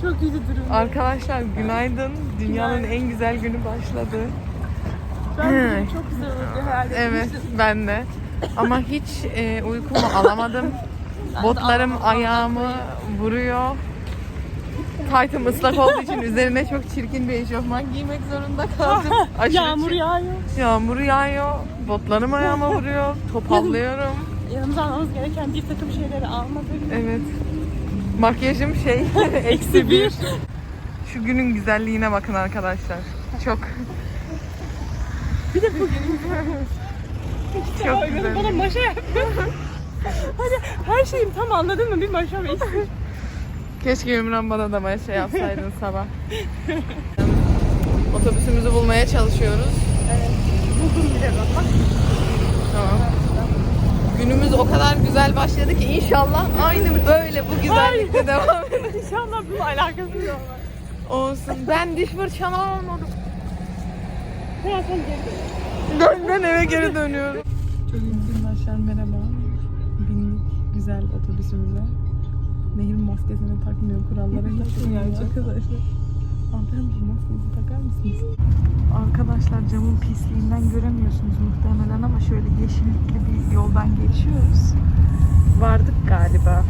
Çok kötü durum. Arkadaşlar günaydın. Dünyanın en güzel günü başladı. Ben bugün çok güzel diye hayal Evet ben de. Ama hiç e, uykumu alamadım. Botlarım ayağımı vuruyor. Taytım ıslak olduğu için üzerine çok çirkin bir eşofman giymek zorunda kaldım. Aşırı Yağmur çir- yağıyor. Yağmur yağıyor. Botlarım ayağıma vuruyor. Topallıyorum. Yanımıza almamız gereken bir takım şeyleri almadık. Evet. Makyajım şey eksi bir. Şu günün güzelliğine bakın arkadaşlar. Çok Bir de bugün çok güzel. bana maşa yapıyor. Hadi her şeyim tam anladın mı? Bir maşa ve eksik. Keşke Ümran bana da şey yapsaydın sabah. Otobüsümüzü bulmaya çalışıyoruz. Buldum bile bak. Tamam. Günümüz o kadar güzel başladı ki inşallah aynı böyle bu güzellikte devam eder. İnşallah bunun alakası yok. Olsun. Ben diş fırçamı almadım. Ya sen geri dön. Ben, eve geri dönüyorum. Arkadaşlar merhaba. Bindik güzel otobüsümüze. Nehir maskesini takmıyor kurallara hiç uymuyor arkadaşlar. Hanımefendi maskenizi takar mısınız? Arkadaşlar camın pisliğinden göremiyorsunuz muhtemelen ama şöyle yeşillikli bir yoldan geçiyoruz. Vardık galiba.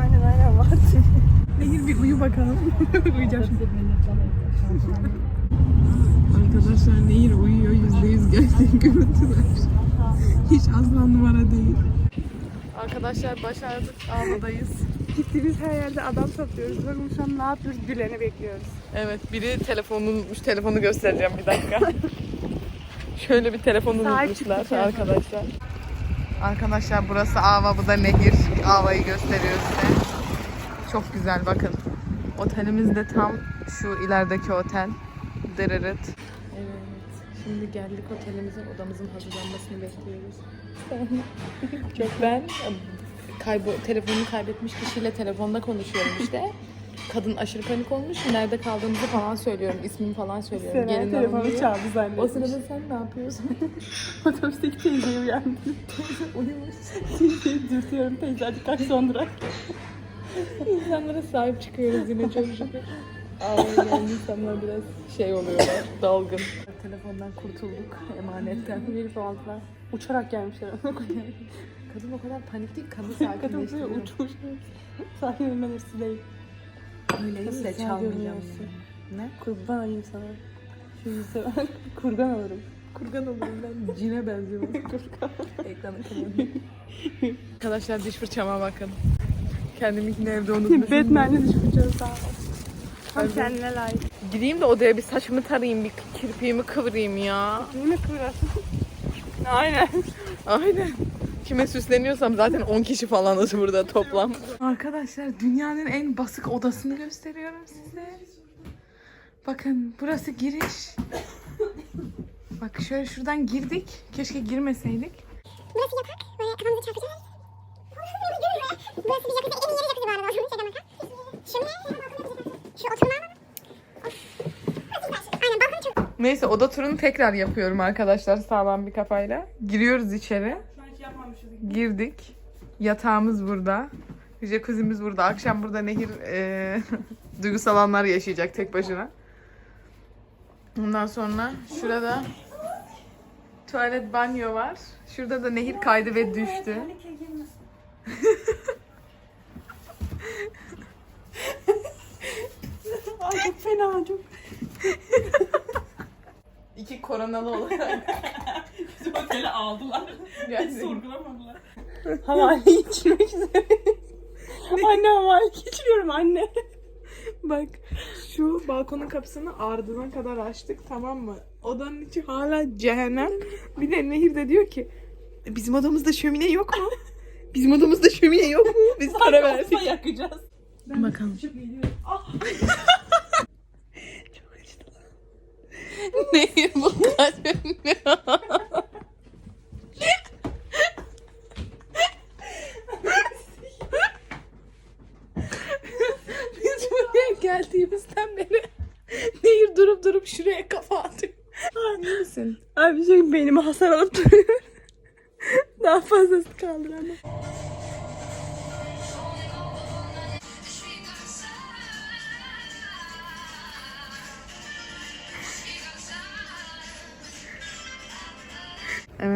Aynen aynen var. Nehir bir uyu bakalım. Uyuyacağım şimdi. Arkadaşlar Nehir uyuyor. Yüzde yüz gerçek görüntüler. Hiç asla numara değil. Arkadaşlar başardık. Avludayız. Gittiğimiz her yerde adam topluyoruz. Bakın şu an ne yapıyoruz? Birilerini bekliyoruz. Evet biri telefonu unutmuş. Telefonu göstereceğim bir dakika. Şöyle bir telefonu Sahip unutmuşlar çıktı arkadaşlar. Arkadaşlar burası Ava, bu da nehir. Ava'yı gösteriyor size. Çok güzel bakın. Otelimiz de tam şu ilerideki otel. Dırırıt. Evet. Şimdi geldik otelimize. Odamızın hazırlanmasını bekliyoruz. Çok ben kaybo telefonu kaybetmiş kişiyle telefonda konuşuyorum işte. Kadın aşırı panik olmuş. Nerede kaldığımızı falan söylüyorum. ismini falan söylüyorum. Seren Gelin telefonu diye. çaldı zannetmiş. O sırada sen ne yapıyorsun? Otobüsteki teyzeyi uyandı. Uyumuş. Teyzeyi dürtüyorum. Teyze hadi kalk son durak. İnsanlara sahip çıkıyoruz yine çok şükür. Ağlayan insanlar biraz şey oluyorlar, dalgın. Telefondan kurtulduk, emanetten. Bir aldılar. Uçarak gelmişler. Kadın o kadar panik değil, kadın Kadın sakinleştiriyor. uçmuş. Sakin olmalısı değil. Öyleyse Güzel çalmayacağım. görünüyorsun. Ne? Kurban olayım sana. Şu yüze bak. Kurban olurum. Kurgan olurum ben. Cine benziyorum. Ekranı kapatıyorum. Arkadaşlar diş fırçama bakın. Kendiminkini evde unutmuşum. Batman'le diş fırçası sağ ol. Tam Hadi. kendine layık. Gireyim de odaya bir saçımı tarayayım, bir kirpiğimi kıvırayım ya. Değil mi kıvırarsın? Aynen. Aynen. Kime süsleniyorsam zaten 10 kişi falanız burada toplam. Arkadaşlar dünyanın en basık odasını gösteriyorum size. Bakın burası giriş. Bak şöyle şuradan girdik. Keşke girmeseydik. Burası yatak. Böyle kafamızı çarpacağız. Burası bir jacuzzi. En iyi yeri jacuzzi bu arada ne? Şu oturma mı? Of. Burası güzel. Aynen balkonu çok Neyse oda turunu tekrar yapıyorum arkadaşlar sağlam bir kafayla. Giriyoruz içeri. Girdik. Yatağımız burada. Jacuzzi'miz burada. Akşam burada Nehir eee, duygusal anlar yaşayacak tek başına. Ondan sonra şurada tuvalet banyo var. Şurada da Nehir kaydı ve düştü. Ay çok fena çok. Koronalı olarak. Bizim oteli aldılar. Gerçekten. sorgulamadılar. Havale içmek üzere. anne havale geçiriyorum anne. Bak şu balkonun kapısını ardına kadar açtık tamam mı? Odanın içi hala cehennem. Bir de Nehir de diyor ki "E, bizim odamızda şömine yok mu? Bizim odamızda şömine yok mu? Biz para verdik. yakacağız. Bakalım. Ah. Nehir bu kaç Biz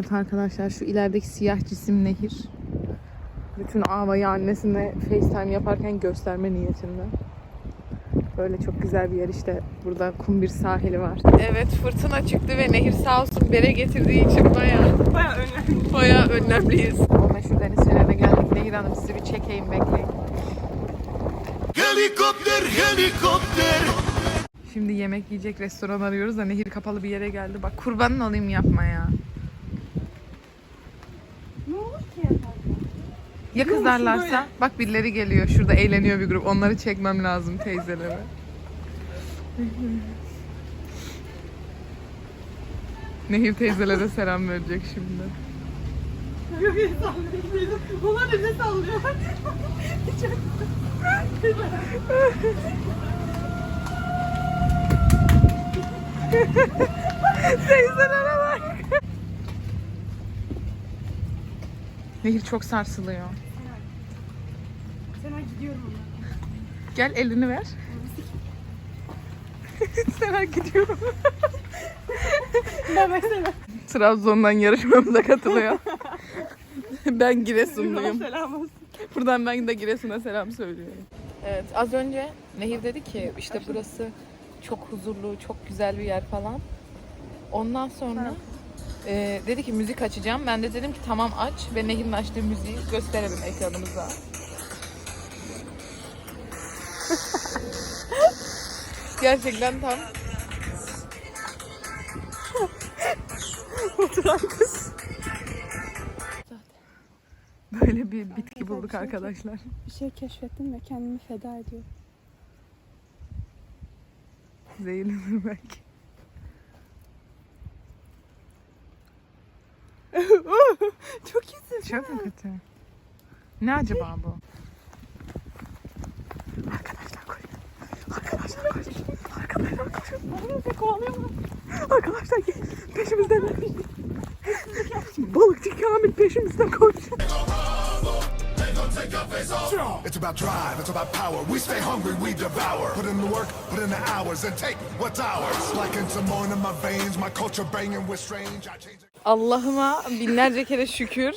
Evet arkadaşlar şu ilerideki siyah cisim nehir. Bütün Ava'yı annesine FaceTime yaparken gösterme niyetinde. Böyle çok güzel bir yer işte. Burada kum bir sahili var. Evet fırtına çıktı ve nehir sağ olsun bere getirdiği için bayağı Baya önemli. bayağı önlemliyiz. O meşhur deniz fenerine geldik. Nehir Hanım sizi bir çekeyim bekleyin. Helikopter, helikopter. Şimdi yemek yiyecek restoran arıyoruz da nehir kapalı bir yere geldi. Bak kurbanın olayım yapma ya. Ne olur ki yaparken? Ya Biliyor musun kızarlarsa? böyle? Bak birileri geliyor. Şurada eğleniyor bir grup. Onları çekmem lazım teyzelere. Nehir teyzelere selam verecek şimdi. Yok sallıyor. Onlar da ne sallıyor? Teyzelere bak. Nehir çok sarsılıyor. Gidiyorum ona. Gel elini ver. Sena gidiyorum. Ben mesela. Trabzon'dan yarışmamıza katılıyor. ben Giresunluyum. Selam olsun. Buradan ben de Giresun'a selam söylüyorum. Evet az önce Nehir dedi ki işte burası çok huzurlu, çok güzel bir yer falan. Ondan sonra e, dedi ki müzik açacağım. Ben de dedim ki tamam aç ve Nehir'in açtığı müziği gösterelim ekranımıza. Gerçekten tam Oturan kız. böyle bir bitki bulduk arkadaşlar. Bir şey keşfettim ve kendimi feda ediyorum. Zehirlenir belki. Çok iyisin. Çok mu kötü? Ne acaba bu? Arkadaşlar koşun. Arkadaşlar koşun. Arkadaşlar Neyse kovalıyorlar. Arkadaşlar gel. Peşimizden. Balıkçı Kamil peşimizden koş. It's about drive, it's about power. We stay hungry, we devour. Put in the work, put in the hours, and take what's ours. Like in some more in my veins, my culture banging with strange. I change it. Allah'ıma binlerce kere şükür.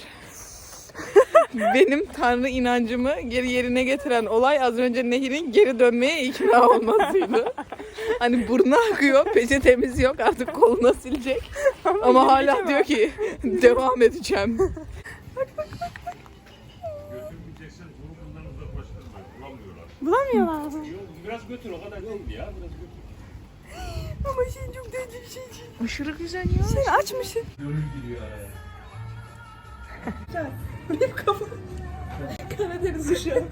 Benim tanrı inancımı geri yerine getiren olay az önce Nehir'in geri dönmeye ikna olmasıydı. Hani burnu akıyor, peçetemiz yok artık koluna silecek. Ama hala diyor ki devam edeceğim. Bulamıyorlar. Bulamıyorlar mı? Biraz götür o kadar değil ya. Biraz götür. Ama şey çok değerli bir şey. Aşırı güzel ya. Sen açmışsın. Gönül gidiyor araya. Benim kafam. Karadeniz uşağı.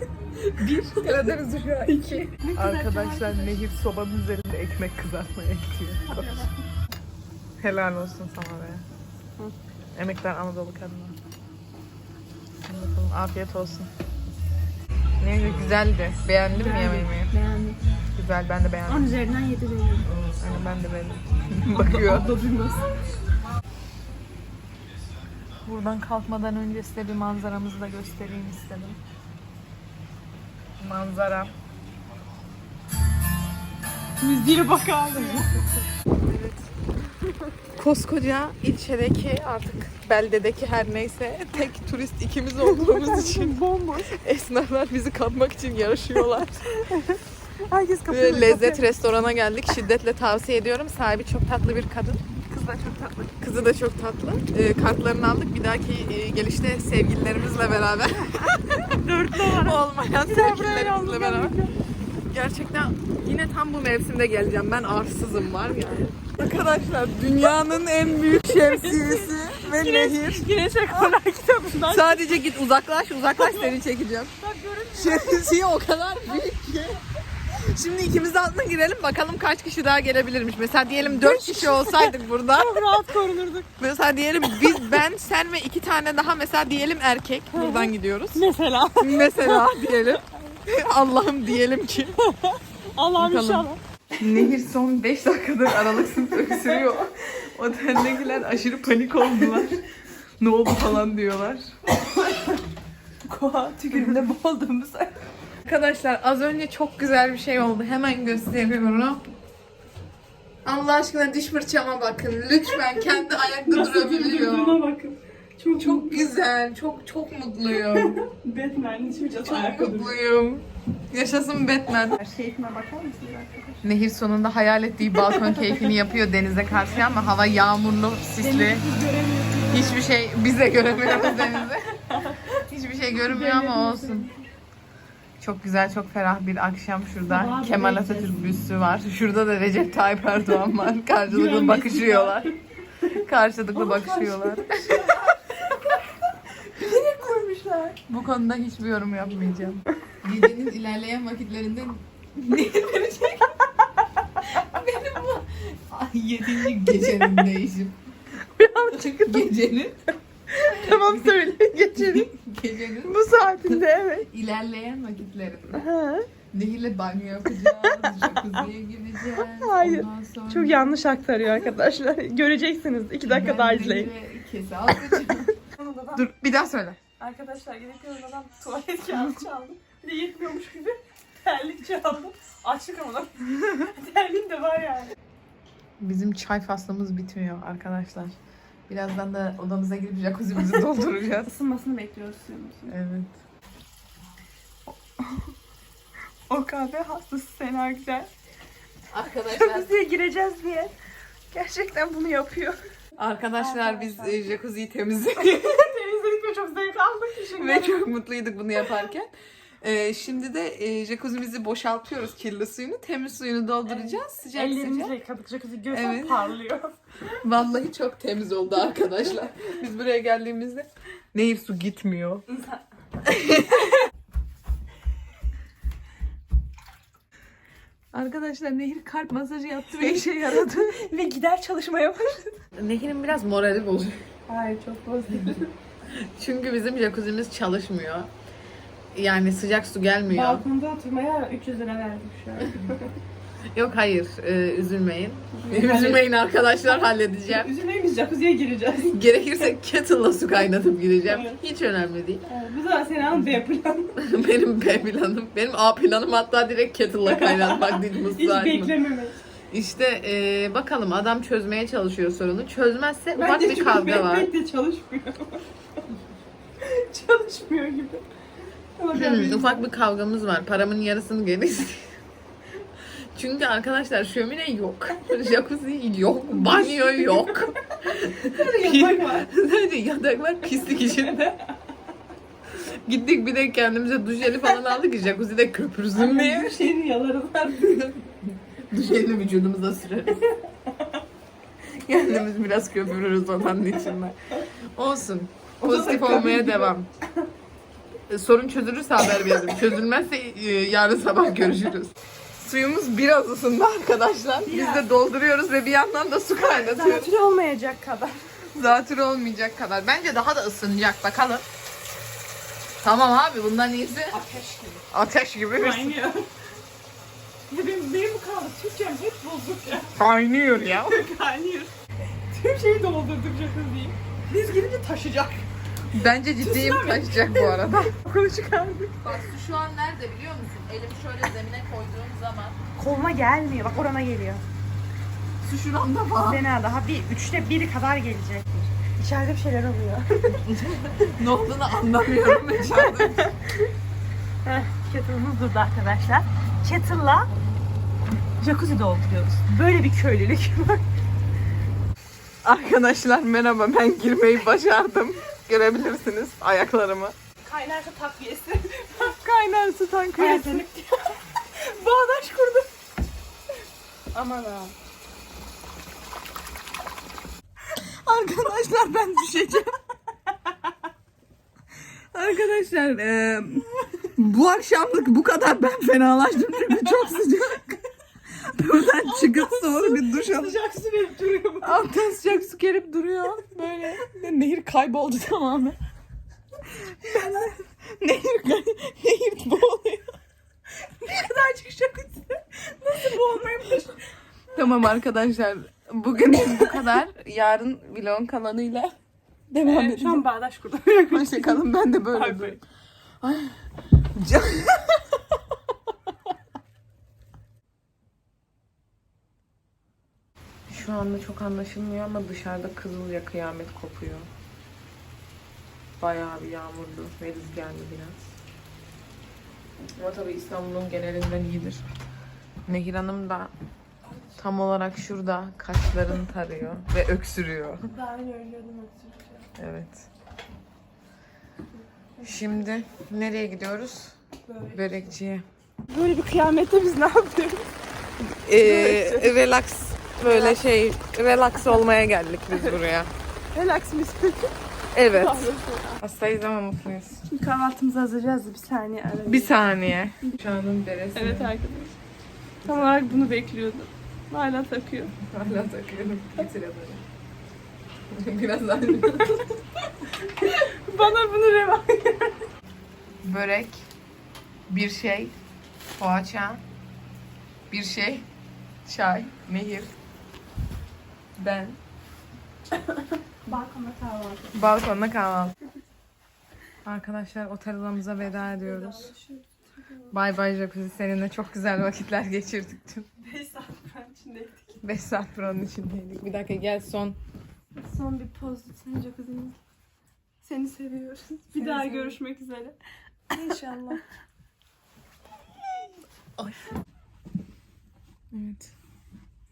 Bir, Karadeniz uşağı. iki. Arkadaşlar Nehir sobanın üzerinde ekmek kızartmaya gidiyor. Helal olsun sana be. Emekler Anadolu kadını. Bakalım afiyet olsun. Nehir güzeldi. Beğendin mi yemeğimi? Beğendim. Güzel ben de beğendim. 10 üzerinden 7 veriyorum. Yani ben de beğendim. Bakıyor. Abla duymaz. Buradan kalkmadan önce size bir manzaramızı da göstereyim istedim. Manzara. Müziğe bakar. Koskoca ilçedeki artık beldedeki her neyse tek turist ikimiz olduğumuz için Bomboş. esnaflar bizi kapmak için yarışıyorlar. Herkes kapıyor. lezzet restorana geldik. Şiddetle tavsiye ediyorum. Sahibi çok tatlı bir kadın. Da çok tatlı. Kızı da çok tatlı. Ee, kartlarını aldık. Bir dahaki e, gelişte sevgililerimizle beraber. Dörtlü Olmayan sevgililerimizle beraber. Gerçekten yine tam bu mevsimde geleceğim. Ben arsızım var ya. Arkadaşlar dünyanın en büyük şemsiyesi ve nehir. Güneş Rekorlar kitabından. Sadece git uzaklaş uzaklaş seni çekeceğim. Şemsiye o kadar büyük ki. Şimdi ikimiz de altına girelim bakalım kaç kişi daha gelebilirmiş. Mesela diyelim 4 kişi olsaydık burada. Çok rahat korunurduk. Mesela diyelim biz ben sen ve iki tane daha mesela diyelim erkek buradan gidiyoruz. Mesela. Mesela diyelim. Allah'ım diyelim ki. Allah'ım Bakalım. inşallah. Nehir son 5 dakikadır aralıksız öksürüyor. Oteldekiler aşırı panik oldular. ne oldu falan diyorlar. Koa tükürümde boğulduğumuz. Arkadaşlar az önce çok güzel bir şey oldu. Hemen gösteriyorum. Allah aşkına diş fırçama bakın. Lütfen kendi ayakta durabiliyor. bakın. Çok Çok güzel. Çok çok mutluyum. Batman cası Çok mutluyum. Yaşasın Batman. Keyfime bakar mısınız arkadaşlar? Nehir sonunda hayal ettiği balkon keyfini yapıyor denize karşı ama hava yağmurlu, sisli. Hiçbir şey bize göremiyoruz denizi. Hiçbir şey görünmüyor ama olsun. Çok güzel, çok ferah bir akşam şurada. Sabaha Kemal Atatürk büstü var. Şurada da Recep Tayyip Erdoğan var. Karşılıklı bakışıyorlar. Karşılıklı bakışıyorlar. koymuşlar. Bu konuda hiçbir yorum yapmayacağım. Gecenin ilerleyen vakitlerinde ne verecek? Benim bu Ay, yedinci gecenin değişim. Gecenin Tamam söyle geçelim. gecenin Bu saatinde evet. ilerleyen vakitlerinde. Ha. Nehirle banyo yapacağız, jacuzziye gireceğiz. Hayır, Ondan sonra Çok yanlış aktarıyor arkadaşlar. Göreceksiniz. İki dakika daha izleyin. Nehir'e Kese alacağım. Dur bir daha söyle. Arkadaşlar gerekiyor adam tuvalet kağıdı çaldı. Bir de yetmiyormuş gibi terlik çaldı. Açlık ama Terliğim de var yani. Bizim çay faslımız bitmiyor arkadaşlar. Birazdan da odamıza girip jacuzzi'mizi dolduracağız. Isınmasını bekliyoruz suyumuzun. Evet. O kahve hastası Sena Güzel. Arkadaşlar Jacuzziye gireceğiz diye. Gerçekten bunu yapıyor. Arkadaşlar biz e, jacuzziyi temizledik Temizledik ve çok zevk aldık. Teşekkür ve çok mutluyduk bunu yaparken. E, şimdi de e, jacuzzi'mizi boşaltıyoruz kirli suyunu. Temiz suyunu dolduracağız. Sıcak Ellerimizi sıcak. yıkadık. Jacuzzi gözler Evet. parlıyor. Vallahi çok temiz oldu arkadaşlar. Biz buraya geldiğimizde nehir su gitmiyor. Arkadaşlar Nehir kalp masajı yaptı ve işe yaradı. ve gider çalışmaya başladı. Nehir'in biraz morali bozuk. Hayır çok bozuldu. Çünkü bizim jacuzzi'miz çalışmıyor. Yani sıcak su gelmiyor. Balkonda oturmaya 300 lira verdik şu an. Yok hayır, e, üzülmeyin. üzülmeyin arkadaşlar halledeceğim. Üzülmeyin biz jacuzziye gireceğiz. Gerekirse kettle'la su kaynatıp gideceğim. Evet. Hiç önemli değil. Evet, bu da Sena'nın B planı. benim B planım, benim A planım hatta direkt kettle'la kaynatmak değil Hiç musluğu açmak. beklememek. İşte e, bakalım adam çözmeye çalışıyor sorunu. Çözmezse ufak Bence bir kavga var. Mehmet de çalışmıyor. çalışmıyor gibi. Hmm, ufak bir kavgamız var. Paramın yarısını geri istiyor. Çünkü arkadaşlar şömine yok. Jacuzzi yok. Banyo yok. Yatak var. Sadece yatak var pislik içinde. Gittik bir de kendimize duş jeli falan aldık ki jacuzzi'de köpürsün diye. Bir şeyini yalarız artık. Duş jelini vücudumuza süreriz. Kendimiz biraz köpürürüz odanın içinde. Olsun. Pozitif olmaya devam. E, Sorun çözülürse haber veririm. Çözülmezse e, yarın sabah görüşürüz. Suyumuz biraz ısındı arkadaşlar. Biz de dolduruyoruz ve bir yandan da su kaynatıyoruz. Zatürre olmayacak kadar. Zatürre olmayacak kadar. Bence daha da ısınacak bakalım. Tamam abi bundan iyisi Ateş gibi. ateş gibi bir Kaynıyor. Ya benim, benim bu kaldı. Türkçem hep bozuk ya. kaynıyor ya. Kaynıyor. Tüm şeyi doldurduk jacuzziyi. Biz girince taşıyacak. Bence ciddiyim taşıyacak bu arada. Okulu çıkardık. Bak su şu an nerede biliyor musun? Elimi şöyle zemine koyduğum zaman Koluna gelmiyor. Bak orana geliyor. su şuramda var. Fena daha bir üçte biri kadar gelecek. İçeride bir şeyler oluyor. ne olduğunu anlamıyorum içeride. Heh, kettle'ımız durdu arkadaşlar. Kettle'la jacuzzi dolduruyoruz. Böyle bir köylülük var. Arkadaşlar merhaba ben girmeyi başardım. Görebilirsiniz ayaklarımı. Kaynar su takviyesi. Kaynar su tankı. Ertelik. Bağdaş kurdum. Aman ha. Arkadaşlar ben düşeceğim. Arkadaşlar e, bu akşamlık bu kadar ben fenalaştım çünkü çok sıcak. Çıkıp sonra bir duş alıp Sıcak su verip duruyor bu. alttan sıcak su gelip duruyor böyle. Nehir kayboldu tamamen. Nehir, nehir boğuluyor. Ne kadar çıkacak Nasıl boğulmaymış? Tamam arkadaşlar bugün bu kadar. Yarın vlogun kalanıyla devam Evet, edeceğim. şu an bağdaş kurdum. Hoşçakalın ben de böyle bay. Can- şu anda çok anlaşılmıyor ama dışarıda Kızılca kıyamet kopuyor. Bayağı bir yağmurlu ve rüzgarlı biraz. Ama tabii İstanbul'un genelinden iyidir. Nehir Hanım da tam olarak şurada kaşlarını tarıyor ve öksürüyor. Daha önce ölüyordum öksürükçe. Evet. Şimdi nereye gidiyoruz? Böyle. Börekçiye. Böyle bir kıyamette biz ne yapıyoruz? Ee, relax böyle şey relax olmaya geldik biz buraya. Relax müzik. Evet. Hastayız ama mutluyuz. Şimdi kahvaltımızı hazırlayacağız da bir saniye ara. Bir saniye. Şu anın deresi. Evet arkadaşlar. Tam olarak bunu bekliyordum. Hala takıyor. Hala takıyorum. Getir adını. Biraz daha. Bana bunu reva. Börek. Bir şey. Poğaça. Bir şey. Çay. Nehir. Ben. Balkonda kahvaltı. Balkonda kahvaltı. Arkadaşlar otel odamıza veda ediyoruz. Bay bay jacuzzi seninle çok güzel vakitler geçirdik dün. 5 saat ben içindeydik. 5 saat buranın içindeydik. Bir dakika gel son. Son bir poz lütfen jacuzzi'nin. Seni seviyoruz. Bir daha görüşmek üzere. İnşallah. Evet.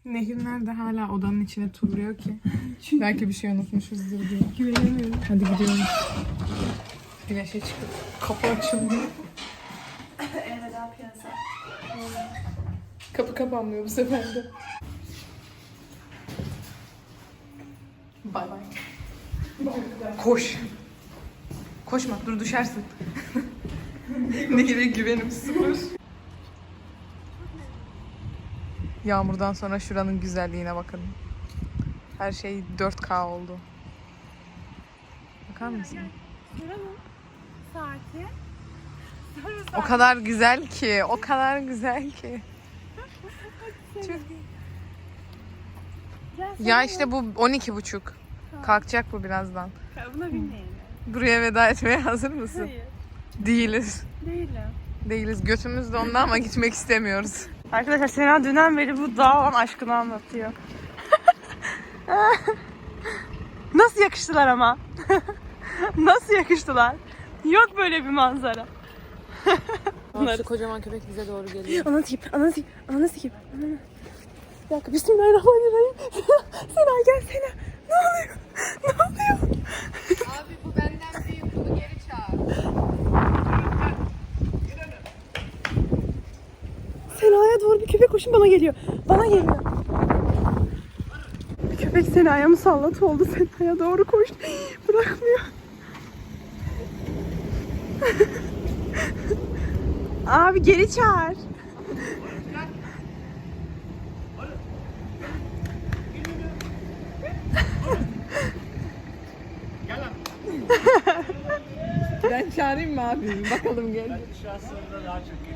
Nehir nerede hala odanın içine turluyor ki? Belki bir şey unutmuşuzdur diye. Güvenemiyorum. Hadi gidiyoruz. Güneşe çıkıp kapı açılıyor. Elveda piyasa. Kapı kapanmıyor bu sefer de. Bay bay. Koş. Koşma dur düşersin. Nehire güvenim sıfır. Yağmurdan sonra şuranın güzelliğine bakın. Her şey 4K oldu. Bakar mısın? Saati. O kadar güzel ki, o kadar güzel ki. Ya işte bu 12 buçuk. Kalkacak bu birazdan. Buna binmeyelim. Buraya veda etmeye hazır mısın? Hayır. Değiliz. Değilim. Değiliz. Götümüz de onda ama gitmek istemiyoruz. Arkadaşlar Sena dünden beri bu dağ olan aşkını anlatıyor. Nasıl yakıştılar ama? Nasıl yakıştılar? Yok böyle bir manzara. Şu kocaman köpek bize doğru geliyor. Ananı sikip. Ananı. Bir dakika, bismillahirrahmanirrahim. Sena, Sena gel Sena. Ne oluyor? Ne oluyor? Abi bu benden büyük. Bunu geri çağır. Sena'ya doğru bir köpek koşun bana geliyor. Bana geliyor. Bir köpek Sena'ya musallat oldu. Sena'ya doğru koştu. Bırakmıyor. Abi geri çağır. Ben çağırayım mı abi? Bakalım gel. Çok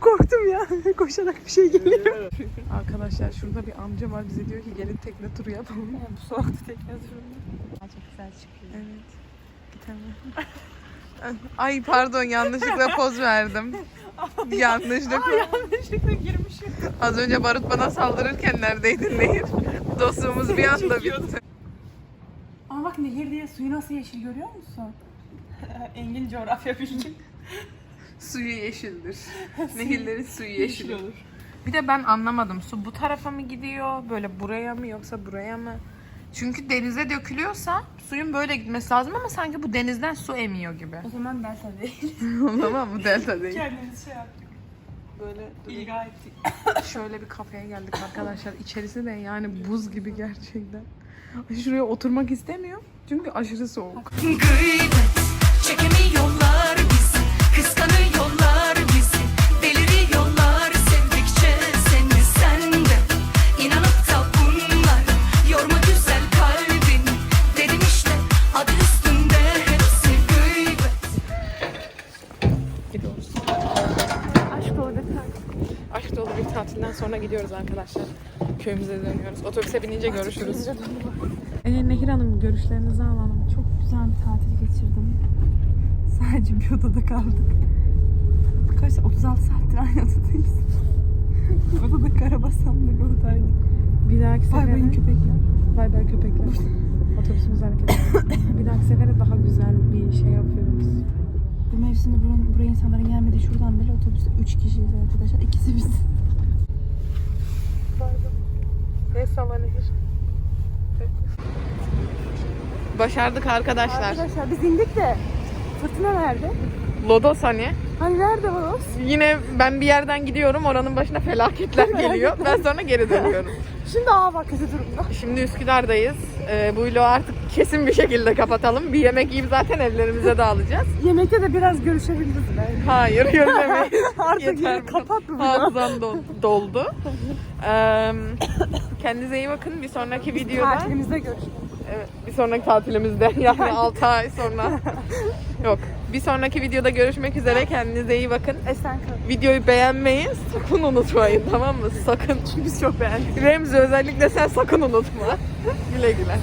korktum ya. Koşarak bir şey geliyor. Arkadaşlar şurada bir amca var bize diyor ki gelin tekne turu yapalım. Bu soğukta tekne turunda. Çok güzel çıkıyor. Evet. Bir tane. Ay pardon yanlışlıkla poz verdim. yanlışlıkla. Yanlışlıkla girmişim. Az önce Barut bana saldırırken neredeydin Nehir? Dostluğumuz bir anda bitti. Ama bak nehir diye suyu nasıl yeşil görüyor musun? Engin coğrafya bilgi. Suyu yeşildir. Nehirlerin suyu yeşil olur. olur. Bir de ben anlamadım. Su bu tarafa mı gidiyor? Böyle buraya mı yoksa buraya mı? Çünkü denize dökülüyorsa suyun böyle gitmesi lazım ama sanki bu denizden su emiyor gibi. O zaman delta değil. Tamam bu delta değil. Kendimiz şey yaptık. Böyle İlga ettik. şöyle bir kafeye geldik arkadaşlar. İçerisi de yani buz gibi gerçekten. Şuraya oturmak istemiyorum. Çünkü aşırı soğuk. Gıybet gidiyoruz arkadaşlar. Köyümüze dönüyoruz. Otobüse binince görüşürüz. Ee, Nehir Hanım görüşlerinizi alalım. Çok güzel bir tatil geçirdim. Sadece bir odada kaldık. Kaç 36 saattir aynı odadayız. odada karabasan bir odadaydık. Bir dahaki sefere... köpekler. Bay bay köpekler. Otobüsümüz hareket ediyor. Bir dahaki sefere daha güzel bir şey yapıyoruz. Bu mevsimde buraya insanların gelmediği şuradan bile otobüste 3 kişiyiz arkadaşlar. İkisi biz. Başardık arkadaşlar. Arkadaşlar biz indik de fırtına nerede? Lodos hani. Hani nerede Varos? Yine ben bir yerden gidiyorum oranın başına felaketler geliyor. Ben sonra geri dönüyorum. Şimdi aa bak kötü durumda. Şimdi Üsküdar'dayız. Ee, bu vlogu artık kesin bir şekilde kapatalım. Bir yemek yiyip zaten evlerimize dağılacağız. Yemekte de biraz görüşebiliriz belki. Hayır görmemeyiz. Artık Yeter yeri bu kapat bu vlogu. Hafızam do- doldu. Ee, kendinize iyi bakın. Bir sonraki videoda... Tatilimizde görüşürüz. Evet, bir sonraki tatilimizde yani 6 ay sonra. Yok. Bir sonraki videoda görüşmek üzere. Kendinize iyi bakın. Esen kalın. Videoyu beğenmeyi sakın unutmayın tamam mı? Sakın. Çünkü biz çok beğendik. Remzi özellikle sen sakın unutma. güle güle.